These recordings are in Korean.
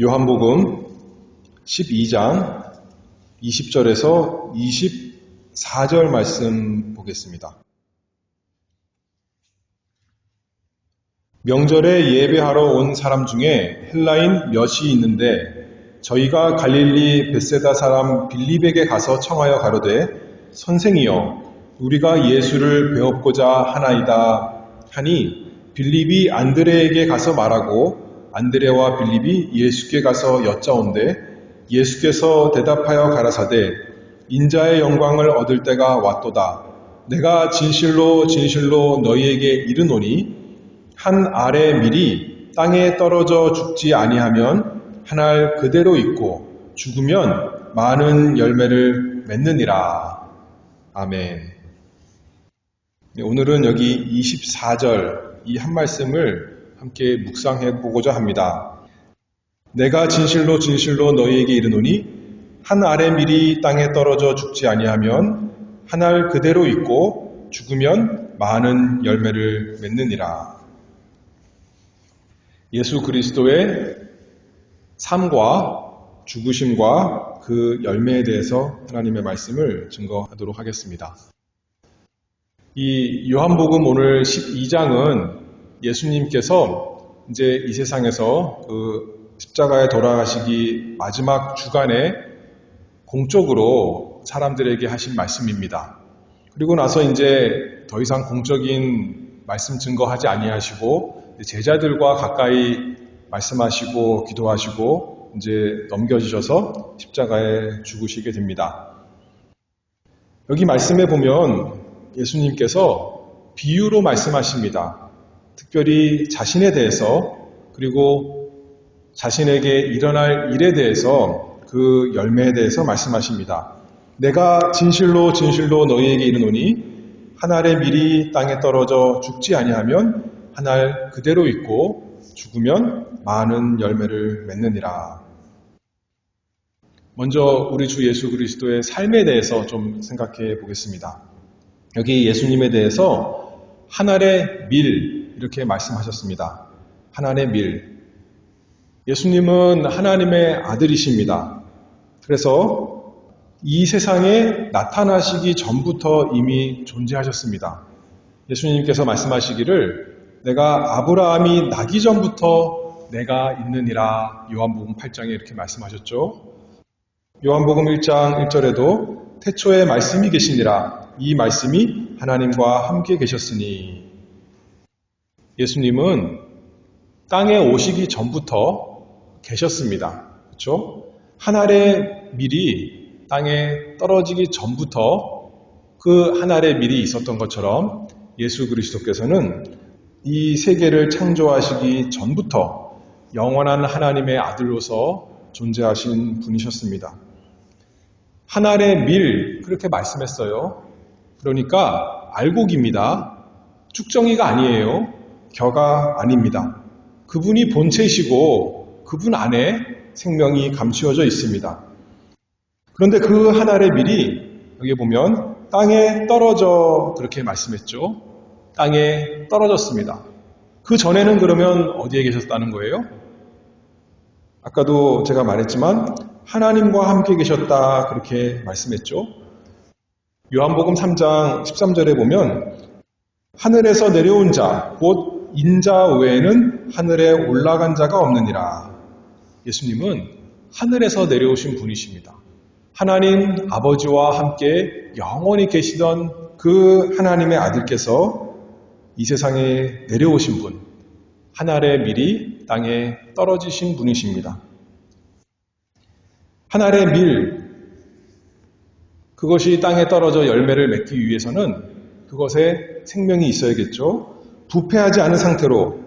요한복음 12장 20절에서 24절 말씀 보겠습니다. 명절에 예배하러 온 사람 중에 헬라인 몇이 있는데 저희가 갈릴리 베세다 사람 빌립에게 가서 청하여 가로되 선생이여 우리가 예수를 배웠고자 하나이다 하니 빌립이 안드레에게 가서 말하고 안드레와 빌립이 예수께 가서 여짜온데 예수께서 대답하여 가라사대 인자의 영광을 얻을 때가 왔도다. 내가 진실로 진실로 너희에게 이르노니 한 알의 밀이 땅에 떨어져 죽지 아니하면 한 알 그대로 있고 죽으면 많은 열매를 맺느니라. 아멘. 네, 오늘은 여기 24절 이 한 말씀을 함께 묵상해 보고자 합니다. 내가 진실로 진실로 너희에게 이르노니 한 알의 밀이 땅에 떨어져 죽지 아니하면 한 알 그대로 있고 죽으면 많은 열매를 맺느니라. 예수 그리스도의 삶과 죽으심과 그 열매에 대해서 하나님의 말씀을 증거하도록 하겠습니다. 이 요한복음 오늘 12장은 예수님께서 이제 이 세상에서 그 십자가에 돌아가시기 마지막 주간에 공적으로 사람들에게 하신 말씀입니다. 그리고 나서 이제 더 이상 공적인 말씀 증거하지 아니하시고 제자들과 가까이 말씀하시고 기도하시고 이제 넘겨주셔서 십자가에 죽으시게 됩니다. 여기 말씀에 보면 예수님께서 비유로 말씀하십니다. 특별히 자신에 대해서 그리고 자신에게 일어날 일에 대해서 그 열매에 대해서 말씀하십니다. 내가 진실로 진실로 너희에게 이르노니 한 알의 밀이 땅에 떨어져 죽지 아니하면 한 알 그대로 있고 죽으면 많은 열매를 맺느니라. 먼저 우리 주 예수 그리스도의 삶에 대해서 좀 생각해 보겠습니다. 여기 예수님에 대해서 한 알의 밀, 이렇게 말씀하셨습니다. 하나님의 밀. 예수님은 하나님의 아들이십니다. 그래서 이 세상에 나타나시기 전부터 이미 존재하셨습니다. 예수님께서 말씀하시기를 내가 아브라함이 나기 전부터 내가 있느니라 요한복음 8장에 이렇게 말씀하셨죠. 요한복음 1장 1절에도 태초에 말씀이 계시니라 이 말씀이 하나님과 함께 계셨으니 예수님은 땅에 오시기 전부터 계셨습니다. 그렇죠? 하늘의 밀이 땅에 떨어지기 전부터 그 하늘의 밀이 있었던 것처럼 예수 그리스도께서는 이 세계를 창조하시기 전부터 영원한 하나님의 아들로서 존재하신 분이셨습니다. 하늘의 밀 그렇게 말씀했어요. 그러니까 알곡입니다. 축정이가 아니에요. 겨가 아닙니다. 그분이 본체시고 그분 안에 생명이 감추어져 있습니다. 그런데 그 하나의 밀이 여기 보면 땅에 떨어져 그렇게 말씀했죠. 땅에 떨어졌습니다. 그 전에는 그러면 어디에 계셨다는 거예요? 아까도 제가 말했지만 하나님과 함께 계셨다 그렇게 말씀했죠. 요한복음 3장 13절에 보면 하늘에서 내려온 자, 곧 인자 외에는 하늘에 올라간 자가 없느니라. 예수님은 하늘에서 내려오신 분이십니다. 하나님 아버지와 함께 영원히 계시던 그 하나님의 아들께서 이 세상에 내려오신 분, 하늘의 밀이 땅에 떨어지신 분이십니다. 하늘의 밀, 그것이 땅에 떨어져 열매를 맺기 위해서는 그것에 생명이 있어야겠죠. 부패하지 않은 상태로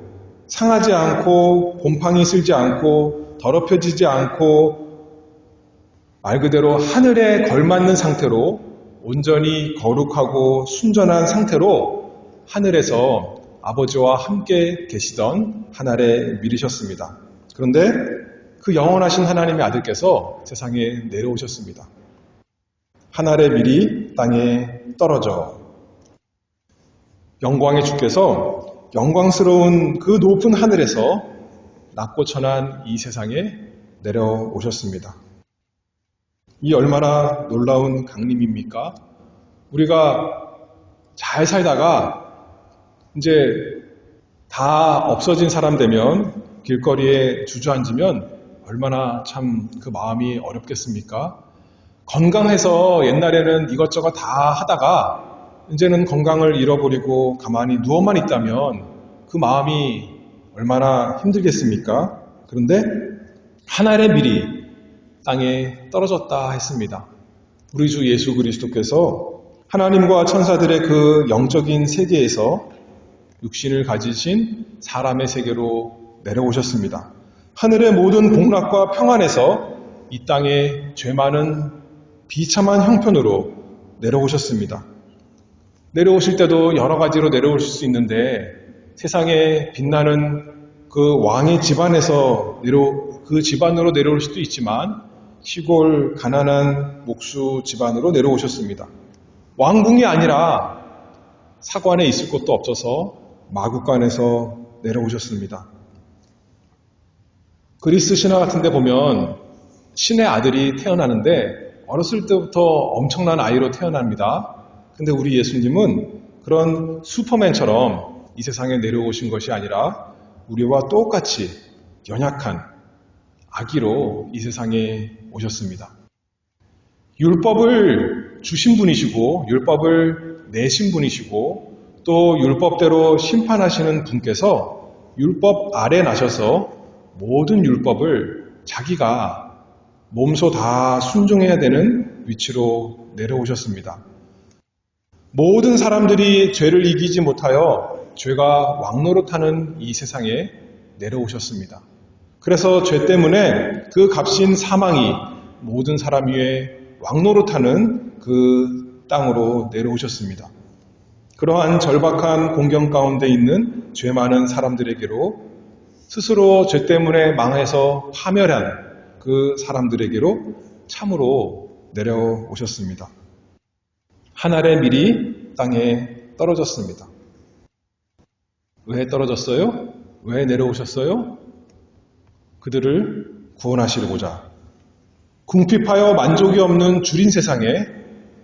상하지 않고 곰팡이 쓸지 않고 더럽혀지지 않고 말 그대로 하늘에 걸맞는 상태로 온전히 거룩하고 순전한 상태로 하늘에서 아버지와 함께 계시던 하늘에 미리셨습니다. 그런데 그 영원하신 하나님의 아들께서 세상에 내려오셨습니다. 하늘의 밀이 땅에 떨어져 영광의 주께서 영광스러운 그 높은 하늘에서 낮고 천한 이 세상에 내려오셨습니다. 이 얼마나 놀라운 강림입니까? 우리가 잘 살다가 이제 다 없어진 사람 되면 길거리에 주저앉으면 얼마나 참 그 마음이 어렵겠습니까? 건강해서 옛날에는 이것저것 다 하다가 이제는 건강을 잃어버리고 가만히 누워만 있다면 그 마음이 얼마나 힘들겠습니까? 그런데 하늘의 밀이 땅에 떨어졌다 했습니다. 우리 주 예수 그리스도께서 하나님과 천사들의 그 영적인 세계에서 육신을 가지신 사람의 세계로 내려오셨습니다. 하늘의 모든 복락과 평안에서 이 땅에 죄 많은 비참한 형편으로 내려오셨습니다. 내려오실 때도 여러 가지로 내려오실 수 있는데 세상에 빛나는 그 왕의 집안에서 내려 그 집안으로 내려올 수도 있지만 시골 가난한 목수 집안으로 내려오셨습니다. 왕궁이 아니라 사관에 있을 곳도 없어서 마국간에서 내려오셨습니다. 그리스 신화 같은 데 보면 신의 아들이 태어나는데 어렸을 때부터 엄청난 아이로 태어납니다. 근데 우리 예수님은 그런 슈퍼맨처럼 이 세상에 내려오신 것이 아니라 우리와 똑같이 연약한 아기로 이 세상에 오셨습니다. 율법을 주신 분이시고 율법을 내신 분이시고 또 율법대로 심판하시는 분께서 율법 아래 나셔서 모든 율법을 자기가 몸소 다 순종해야 되는 위치로 내려오셨습니다. 모든 사람들이 죄를 이기지 못하여 죄가 왕노릇하는 이 세상에 내려오셨습니다. 그래서 죄 때문에 그 값인 사망이 모든 사람 위에 왕노릇하는 그 땅으로 내려오셨습니다. 그러한 절박한 공경 가운데 있는 죄 많은 사람들에게로 스스로 죄 때문에 망해서 파멸한 그 사람들에게로 참으로 내려오셨습니다. 하늘의 밀이 땅에 떨어졌습니다. 왜 떨어졌어요? 왜 내려오셨어요? 그들을 구원하시고자 궁핍하여 만족이 없는 줄인 세상에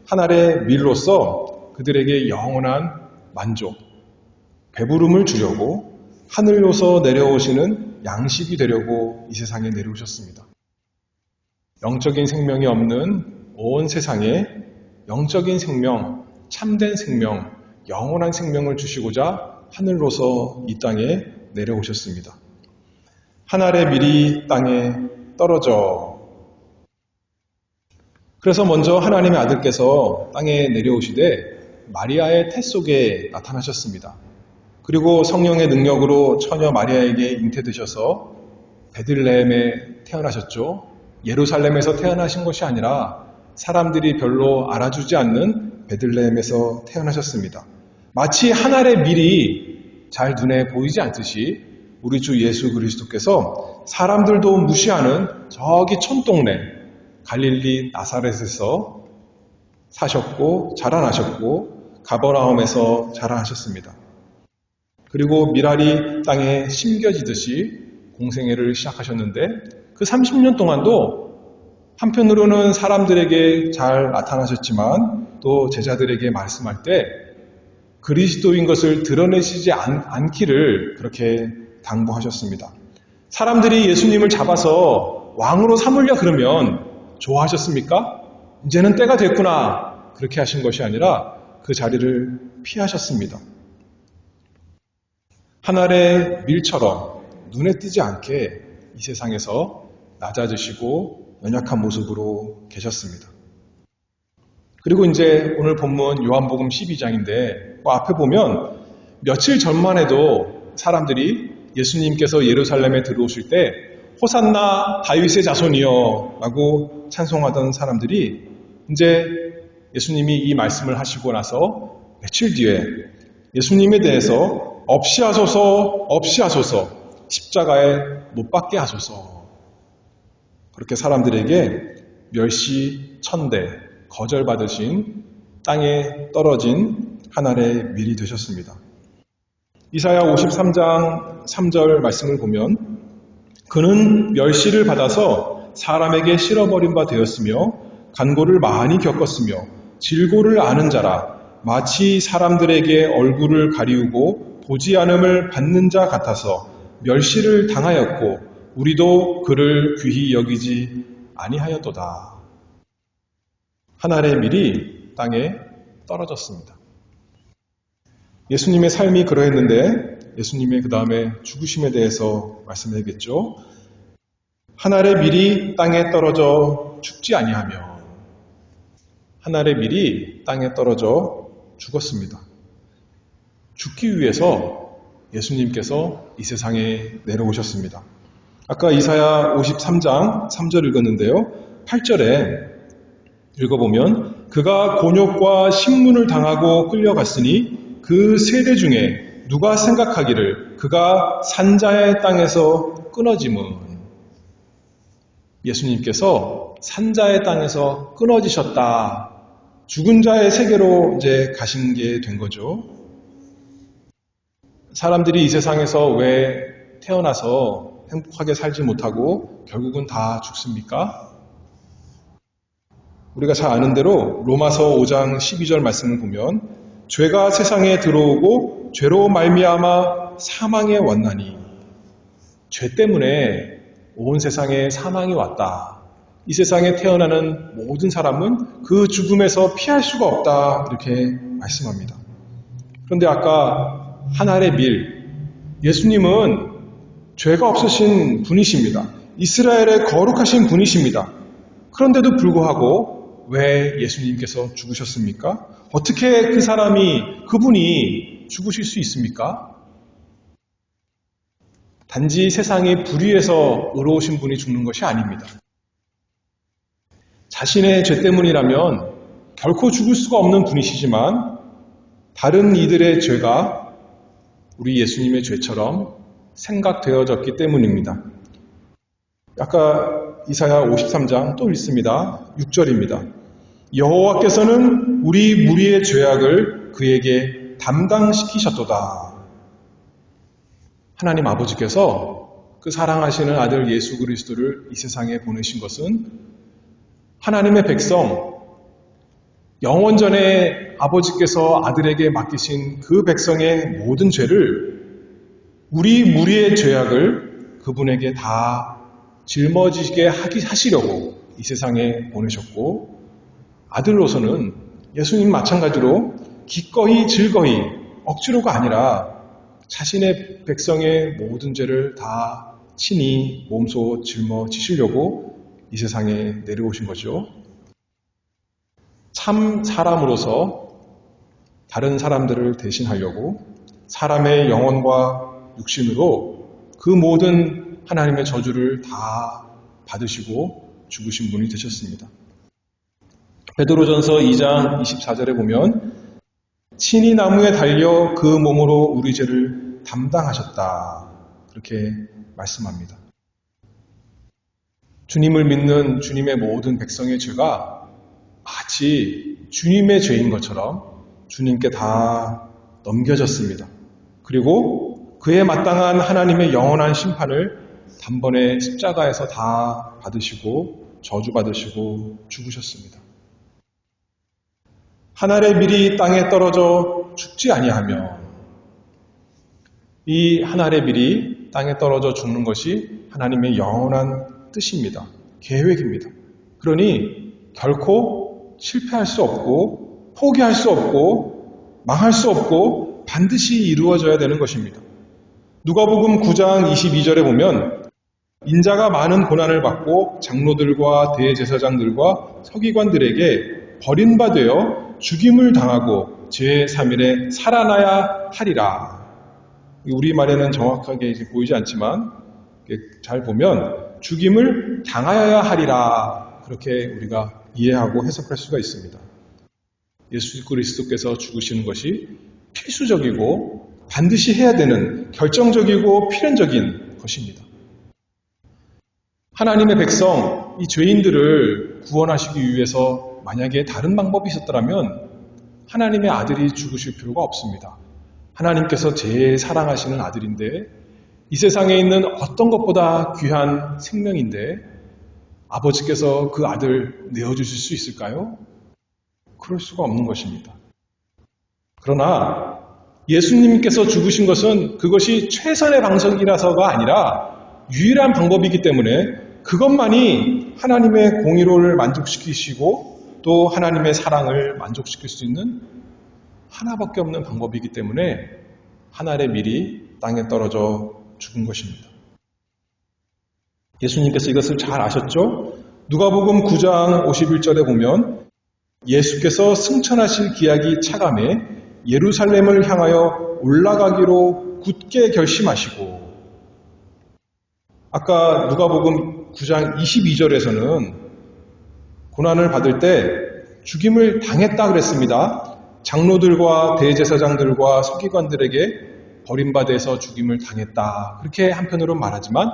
하늘의 밀로서 그들에게 영원한 만족, 배부름을 주려고 하늘로서 내려오시는 양식이 되려고 이 세상에 내려오셨습니다. 영적인 생명이 없는 온 세상에 영적인 생명, 참된 생명, 영원한 생명을 주시고자 하늘로서 이 땅에 내려오셨습니다. 하늘의 밀이 땅에 떨어져 그래서 먼저 하나님의 아들께서 땅에 내려오시되 마리아의 태 속에 나타나셨습니다. 그리고 성령의 능력으로 처녀 마리아에게 잉태되셔서 베들레헴에 태어나셨죠. 예루살렘에서 태어나신 것이 아니라 사람들이 별로 알아주지 않는 베들레헴에서 태어나셨습니다. 마치 하늘의 밀이 잘 눈에 보이지 않듯이 우리 주 예수 그리스도께서 사람들도 무시하는 저기 촌동네 갈릴리 나사렛에서 사셨고 자라나셨고 가버나움에서 자라나셨습니다. 그리고 미랄이 땅에 심겨지듯이 공생애를 시작하셨는데 그 30년 동안도 한편으로는 사람들에게 잘 나타나셨지만 또 제자들에게 말씀할 때 그리스도인 것을 드러내시지 않, 기를 그렇게 당부하셨습니다. 사람들이 예수님을 잡아서 왕으로 삼으려 그러면 좋아하셨습니까? 이제는 때가 됐구나. 그렇게 하신 것이 아니라 그 자리를 피하셨습니다. 하늘의 밀처럼 눈에 띄지 않게 이 세상에서 낮아지시고 연약한 모습으로 계셨습니다. 그리고 이제 오늘 본문 요한복음 12장인데 그 앞에 보면 며칠 전만 해도 사람들이 예수님께서 예루살렘에 들어오실 때 호산나 다윗의 자손이여 라고 찬송하던 사람들이 이제 예수님이 이 말씀을 하시고 나서 며칠 뒤에 예수님에 대해서 없이 하소서, 없이 하소서, 십자가에 못 박게 하소서. 그렇게 사람들에게 멸시, 천대, 거절받으신 땅에 떨어진 하늘의 밀이 되셨습니다. 이사야 53장 3절 말씀을 보면 그는 멸시를 받아서 사람에게 실어버린 바 되었으며 간고를 많이 겪었으며 질고를 아는 자라 마치 사람들에게 얼굴을 가리우고 보지 않음을 받는 자 같아서 멸시를 당하였고 우리도 그를 귀히 여기지 아니하였도다. 한 알의 밀이 땅에 떨어졌습니다. 예수님의 삶이 그러했는데 예수님의 그 다음에 죽으심에 대해서 말씀해야겠죠. 한 알의 밀이 땅에 떨어져 죽지 아니하며 한 알의 밀이 땅에 떨어져 죽었습니다. 죽기 위해서 예수님께서 이 세상에 내려오셨습니다. 아까 이사야 53장 3절 읽었는데요. 8절에 읽어보면 그가 곤욕과 신문을 당하고 끌려갔으니 그 세대 중에 누가 생각하기를 그가 산자의 땅에서 끊어짐은 예수님께서 산자의 땅에서 끊어지셨다. 죽은 자의 세계로 이제 가신 게 된 거죠. 사람들이 이 세상에서 왜 태어나서 행복하게 살지 못하고 결국은 다 죽습니까? 우리가 잘 아는 대로 로마서 5장 12절 말씀을 보면 죄가 세상에 들어오고 죄로 말미암아 사망에 왔나니 죄 때문에 온 세상에 사망이 왔다. 이 세상에 태어나는 모든 사람은 그 죽음에서 피할 수가 없다. 이렇게 말씀합니다. 그런데 아까 하나의 밀, 예수님은 죄가 없으신 분이십니다. 이스라엘의 거룩하신 분이십니다. 그런데도 불구하고 왜 예수님께서 죽으셨습니까? 어떻게 그 사람이, 그분이 죽으실 수 있습니까? 단지 세상이 불의해서 의로우신 분이 죽는 것이 아닙니다. 자신의 죄 때문이라면 결코 죽을 수가 없는 분이시지만 다른 이들의 죄가 우리 예수님의 죄처럼 생각되어졌기 때문입니다. 아까 이사야 53장 또 읽습니다. 6절입니다. 여호와께서는 우리 무리의 죄악을 그에게 담당시키셨도다. 하나님 아버지께서 그 사랑하시는 아들 예수 그리스도를 이 세상에 보내신 것은 하나님의 백성, 영원전에 아버지께서 아들에게 맡기신 그 백성의 모든 죄를 우리 무리의 죄악을 그분에게 다 짊어지게 하시려고 이 세상에 보내셨고 아들로서는 예수님 마찬가지로 기꺼이 즐거이 억지로가 아니라 자신의 백성의 모든 죄를 다 친히 몸소 짊어지시려고 이 세상에 내려오신 거죠. 참 사람으로서 다른 사람들을 대신하려고 사람의 영혼과 육신으로 그 모든 하나님의 저주를 다 받으시고 죽으신 분이 되셨습니다. 베드로전서 2장 24절에 보면 친히 나무에 달려 그 몸으로 우리 죄를 담당하셨다. 그렇게 말씀합니다. 주님을 믿는 주님의 모든 백성의 죄가 마치 주님의 죄인 것처럼 주님께 다 넘겨졌습니다. 그리고 그에 마땅한 하나님의 영원한 심판을 단번에 십자가에서 다 받으시고 저주받으시고 죽으셨습니다. 하늘의 밀이 땅에 떨어져 죽지 아니하며 이 하늘의 밀이 땅에 떨어져 죽는 것이 하나님의 영원한 뜻입니다. 계획입니다. 그러니 결코 실패할 수 없고 포기할 수 없고 망할 수 없고 반드시 이루어져야 되는 것입니다. 누가복음 9장 22절에 보면 인자가 많은 고난을 받고 장로들과 대제사장들과 서기관들에게 버림받되어 죽임을 당하고 제3일에 살아나야 하리라. 우리말에는 정확하게 보이지 않지만 잘 보면 죽임을 당하여야 하리라. 그렇게 우리가 이해하고 해석할 수가 있습니다. 예수 그리스도께서 죽으시는 것이 필수적이고 반드시 해야 되는 결정적이고 필연적인 것입니다. 하나님의 백성, 이 죄인들을 구원하시기 위해서 만약에 다른 방법이 있었더라면 하나님의 아들이 죽으실 필요가 없습니다. 하나님께서 제일 사랑하시는 아들인데 이 세상에 있는 어떤 것보다 귀한 생명인데 아버지께서 그 아들 내어주실 수 있을까요? 그럴 수가 없는 것입니다. 그러나 예수님께서 죽으신 것은 그것이 최선의 방식이라서가 아니라 유일한 방법이기 때문에 그것만이 하나님의 공의로를 만족시키시고 또 하나님의 사랑을 만족시킬 수 있는 하나밖에 없는 방법이기 때문에 하늘의 밀이 땅에 떨어져 죽은 것입니다. 예수님께서 이것을 잘 아셨죠? 누가복음 9장 51절에 보면 예수께서 승천하실 기약이 차감해 예루살렘을 향하여 올라가기로 굳게 결심하시고 아까 누가복음 9장 22절에서는 고난을 받을 때 죽임을 당했다 그랬습니다. 장로들과 대제사장들과 서기관들에게 버림받아서 죽임을 당했다. 그렇게 한편으로 말하지만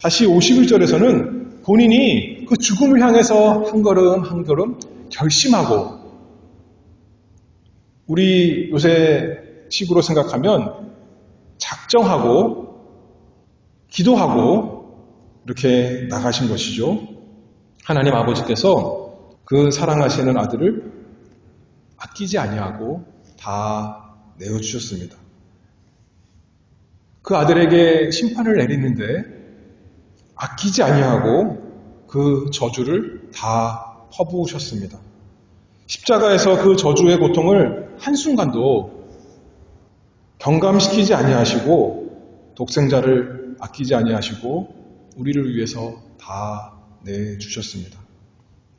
다시 51절에서는 본인이 그 죽음을 향해서 한 걸음 한 걸음 결심하고 우리 요새 식으로 생각하면 작정하고 기도하고 이렇게 나가신 것이죠. 하나님 아버지께서 그 사랑하시는 아들을 아끼지 아니하고 다 내어 주셨습니다. 그 아들에게 심판을 내리는데 아끼지 아니하고 그 저주를 다 퍼부으셨습니다. 십자가에서 그 저주의 고통을 한순간도 경감시키지 아니하시고 독생자를 아끼지 아니하시고 우리를 위해서 다 내주셨습니다.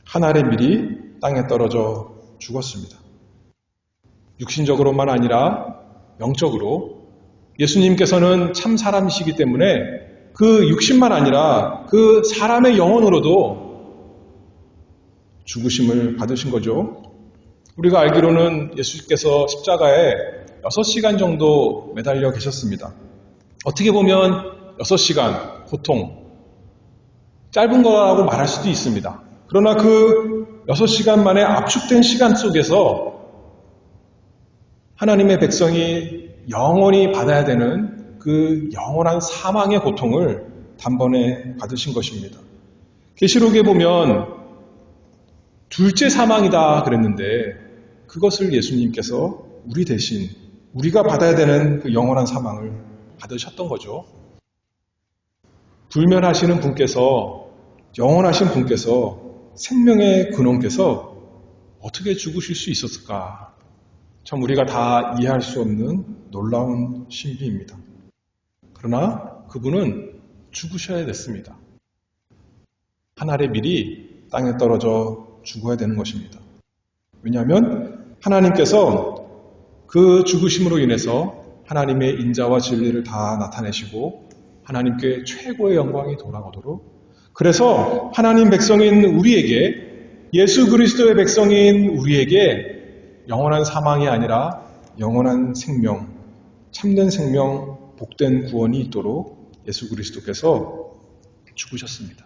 하늘의 밀이 땅에 떨어져 죽었습니다. 육신적으로만 아니라 영적으로 예수님께서는 참 사람이시기 때문에 그 육신만 아니라 그 사람의 영혼으로도 죽으심을 받으신 거죠. 우리가 알기로는 예수께서 십자가에 6시간 정도 매달려 계셨습니다. 어떻게 보면 6시간, 보통 짧은 거라고 말할 수도 있습니다. 그러나 그 6시간 만에 압축된 시간 속에서 하나님의 백성이 영원히 받아야 되는 그 영원한 사망의 고통을 단번에 받으신 것입니다. 계시록에 보면 둘째 사망이다 그랬는데 그것을 예수님께서 우리 대신 우리가 받아야 되는 그 영원한 사망을 받으셨던 거죠. 불면하시는 분께서 영원하신 분께서 생명의 근원께서 어떻게 죽으실 수 있었을까? 참 우리가 다 이해할 수 없는 놀라운 신비입니다. 그러나 그분은 죽으셔야 됐습니다. 하늘의 밀이 땅에 떨어져 죽어야 되는 것입니다. 왜냐하면 하나님께서 그 죽으심으로 인해서 하나님의 인자와 진리를 다 나타내시고 하나님께 최고의 영광이 돌아가도록 그래서 하나님 백성인 우리에게 예수 그리스도의 백성인 우리에게 영원한 사망이 아니라 영원한 생명, 참된 생명, 복된 구원이 있도록 예수 그리스도께서 죽으셨습니다.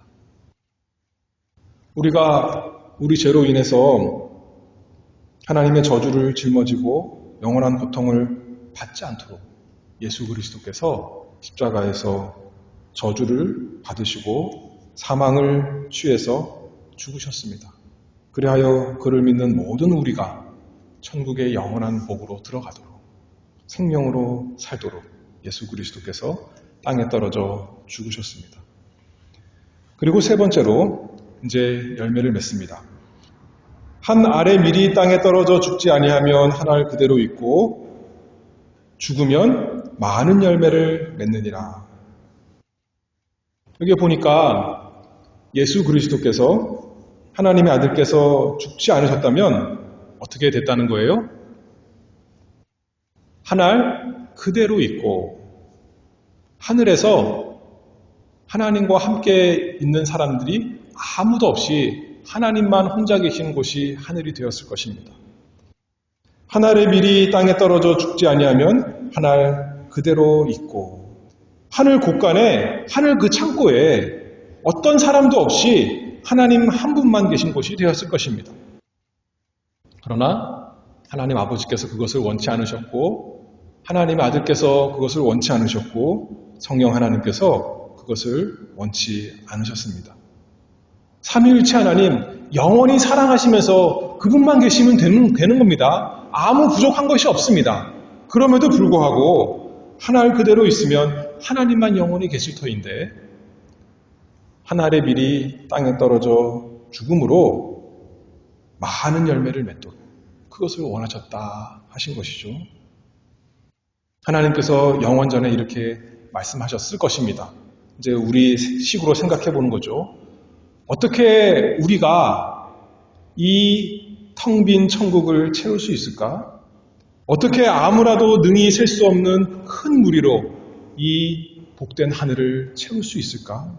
우리가 우리 죄로 인해서 하나님의 저주를 짊어지고 영원한 고통을 받지 않도록 예수 그리스도께서 십자가에서 저주를 받으시고 사망을 취해서 죽으셨습니다. 그리하여 그를 믿는 모든 우리가 천국의 영원한 복으로 들어가도록 생명으로 살도록 예수 그리스도께서 땅에 떨어져 죽으셨습니다. 그리고 세 번째로 이제 열매를 맺습니다. 한 알의 밀이 땅에 떨어져 죽지 아니하면 한 알 그대로 있고 죽으면 많은 열매를 맺느니라. 여기 보니까 예수 그리스도께서 하나님의 아들께서 죽지 않으셨다면 어떻게 됐다는 거예요? 하늘 그대로 있고 하늘에서 하나님과 함께 있는 사람들이 아무도 없이 하나님만 혼자 계시는 곳이 하늘이 되었을 것입니다. 하늘의 밀이 땅에 떨어져 죽지 아니하면 하늘 그대로 있고 하늘 곳간에 하늘 그 창고에 어떤 사람도 없이 하나님 한 분만 계신 곳이 되었을 것입니다. 그러나 하나님 아버지께서 그것을 원치 않으셨고 하나님 아들께서 그것을 원치 않으셨고 성령 하나님께서 그것을 원치 않으셨습니다. 삼위일체 하나님 영원히 사랑하시면서 그분만 계시면 되는, 되는 겁니다. 아무 부족한 것이 없습니다. 그럼에도 불구하고 하나를 그대로 있으면 하나님만 영원히 계실 터인데 하나의 밀이 땅에 떨어져 죽음으로 많은 열매를 맺도록 그것을 원하셨다 하신 것이죠. 하나님께서 영원 전에 이렇게 말씀하셨을 것입니다. 이제 우리 식으로 생각해 보는 거죠. 어떻게 우리가 이 텅 빈 천국을 채울 수 있을까? 어떻게 아무라도 능히 셀 수 없는 큰 무리로 이 복된 하늘을 채울 수 있을까?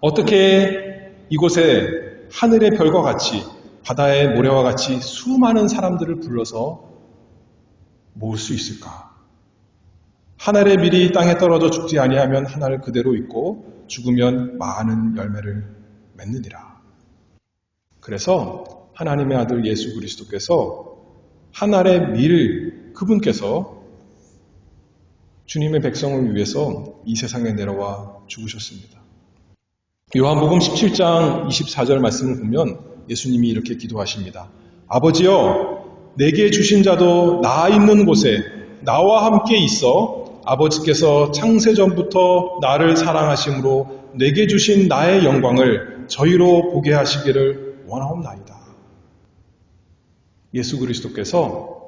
어떻게 이곳에 하늘의 별과 같이 바다의 모래와 같이 수많은 사람들을 불러서 모을 수 있을까? 하늘의 밀이 땅에 떨어져 죽지 아니하면 하나를 그대로 있고 죽으면 많은 열매를 맺느니라. 그래서 하나님의 아들 예수 그리스도께서 하늘의 밀 그분께서 주님의 백성을 위해서 이 세상에 내려와 죽으셨습니다. 요한복음 17장 24절 말씀을 보면 예수님이 이렇게 기도하십니다. 아버지여, 내게 주신 자도 나 있는 곳에 나와 함께 있어 아버지께서 창세전부터 나를 사랑하심으로 내게 주신 나의 영광을 저희로 보게 하시기를 원하옵나이다. 예수 그리스도께서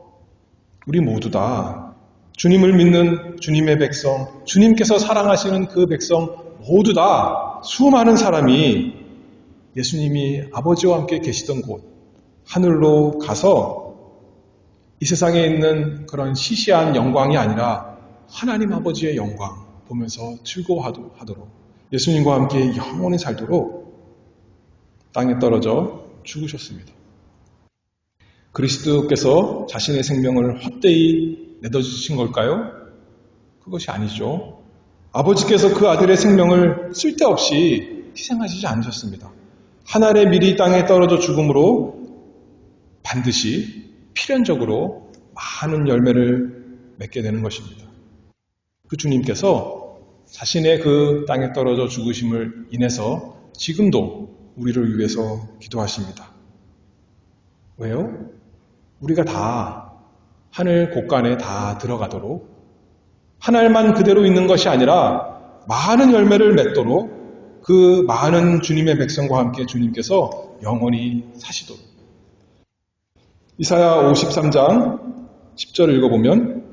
우리 모두 다 주님을 믿는 주님의 백성, 주님께서 사랑하시는 그 백성 모두 다 수많은 사람이 예수님이 아버지와 함께 계시던 곳, 하늘로 가서 이 세상에 있는 그런 시시한 영광이 아니라 하나님 아버지의 영광 보면서 즐거워하도록 예수님과 함께 영원히 살도록 땅에 떨어져 죽으셨습니다. 그리스도께서 자신의 생명을 헛되이 내어주신 걸까요? 그것이 아니죠. 아버지께서 그 아들의 생명을 쓸데없이 희생하시지 않으셨습니다. 하늘의 밀이 땅에 떨어져 죽음으로 반드시 필연적으로 많은 열매를 맺게 되는 것입니다. 그 주님께서 자신의 그 땅에 떨어져 죽으심을 인해서 지금도 우리를 위해서 기도하십니다. 왜요? 우리가 다 하늘 곳간에 다 들어가도록 하늘만 그대로 있는 것이 아니라 많은 열매를 맺도록 그 많은 주님의 백성과 함께 주님께서 영원히 사시도록. 이사야 53장 10절을 읽어보면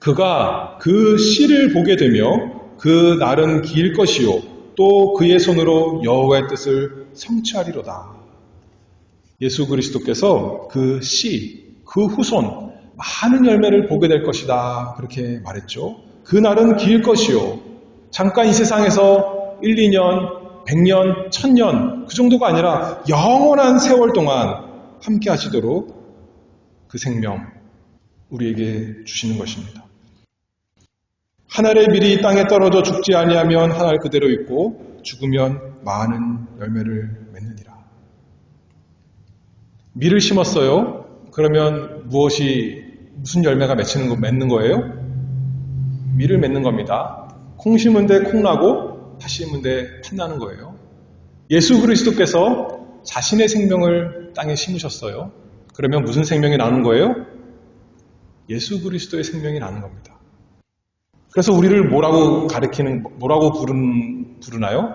그가 그 씨를 보게 되며 그 날은 길 것이요 또 그의 손으로 여호와의 뜻을 성취하리로다. 예수 그리스도께서 그 씨, 그 후손 많은 열매를 보게 될 것이다. 그렇게 말했죠. 그 날은 길 것이요. 잠깐 이 세상에서 1, 2년, 100년, 1000년 그 정도가 아니라 영원한 세월 동안 함께 하시도록 그 생명 우리에게 주시는 것입니다. 하늘의 밀이 땅에 떨어져 죽지 아니하면 하늘 그대로 있고 죽으면 많은 열매를 맺느니라. 밀을 심었어요. 그러면 무엇이 무슨 열매가 맺히는 거 맺는 거예요? 밀을 맺는 겁니다. 콩 심은 데 콩 나고 팥 심은 데 팥 나는 거예요. 예수 그리스도께서 자신의 생명을 땅에 심으셨어요. 그러면 무슨 생명이 나는 거예요? 예수 그리스도의 생명이 나는 겁니다. 그래서 우리를 뭐라고 가리키는, 뭐라고 부른, 부르나요?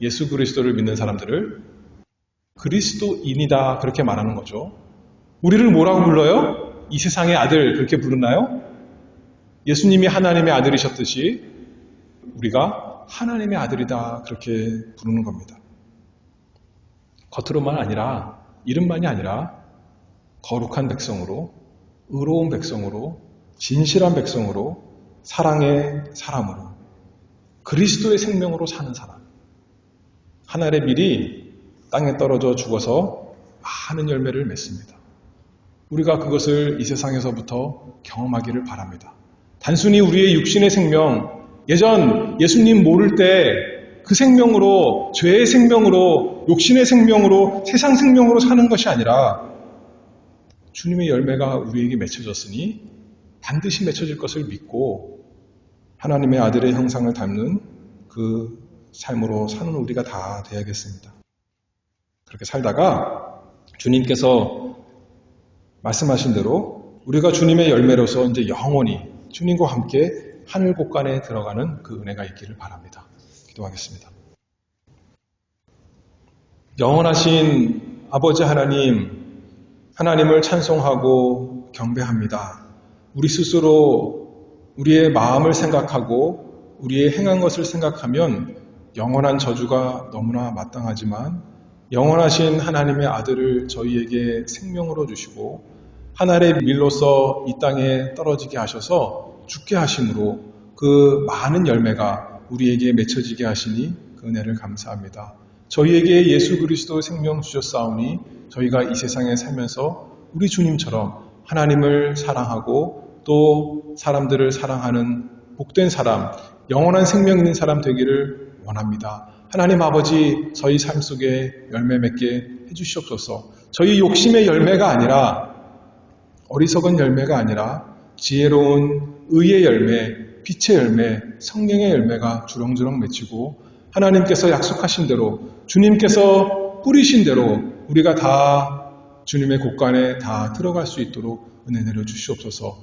예수 그리스도를 믿는 사람들을 그리스도인이다 그렇게 말하는 거죠. 우리를 뭐라고 불러요? 이 세상의 아들 그렇게 부르나요? 예수님이 하나님의 아들이셨듯이 우리가 하나님의 아들이다 그렇게 부르는 겁니다. 겉으로만 아니라 이름만이 아니라 거룩한 백성으로 의로운 백성으로 진실한 백성으로 사랑의 사람으로 그리스도의 생명으로 사는 사람 하늘의 밀이 땅에 떨어져 죽어서 많은 열매를 맺습니다. 우리가 그것을 이 세상에서부터 경험하기를 바랍니다. 단순히 우리의 육신의 생명, 예전 예수님 모를 때 그 생명으로, 죄의 생명으로, 욕심의 생명으로, 세상 생명으로 사는 것이 아니라 주님의 열매가 우리에게 맺혀졌으니 반드시 맺혀질 것을 믿고 하나님의 아들의 형상을 닮는 그 삶으로 사는 우리가 다 되야겠습니다. 그렇게 살다가 주님께서 말씀하신 대로 우리가 주님의 열매로서 이제 영원히 주님과 함께 하늘 곳간에 들어가는 그 은혜가 있기를 바랍니다. 기도하겠습니다. 영원하신 아버지 하나님, 하나님을 찬송하고 경배합니다. 우리 스스로 우리의 마음을 생각하고 우리의 행한 것을 생각하면 영원한 저주가 너무나 마땅하지만 영원하신 하나님의 아들을 저희에게 생명으로 주시고 하늘의 밀로서 이 땅에 떨어지게 하셔서 죽게 하심으로 그 많은 열매가 우리에게 맺혀지게 하시니 그 은혜를 감사합니다. 저희에게 예수 그리스도 생명 주셨사오니 저희가 이 세상에 살면서 우리 주님처럼 하나님을 사랑하고 또 사람들을 사랑하는 복된 사람, 영원한 생명 있는 사람 되기를 원합니다. 하나님 아버지, 저희 삶 속에 열매 맺게 해주시옵소서. 저희 욕심의 열매가 아니라 어리석은 열매가 아니라 지혜로운 의의 열매, 빛의 열매, 성령의 열매가 주렁주렁 맺히고 하나님께서 약속하신 대로 주님께서 뿌리신 대로 우리가 다 주님의 곳간에 다 들어갈 수 있도록 은혜 내려 주시옵소서.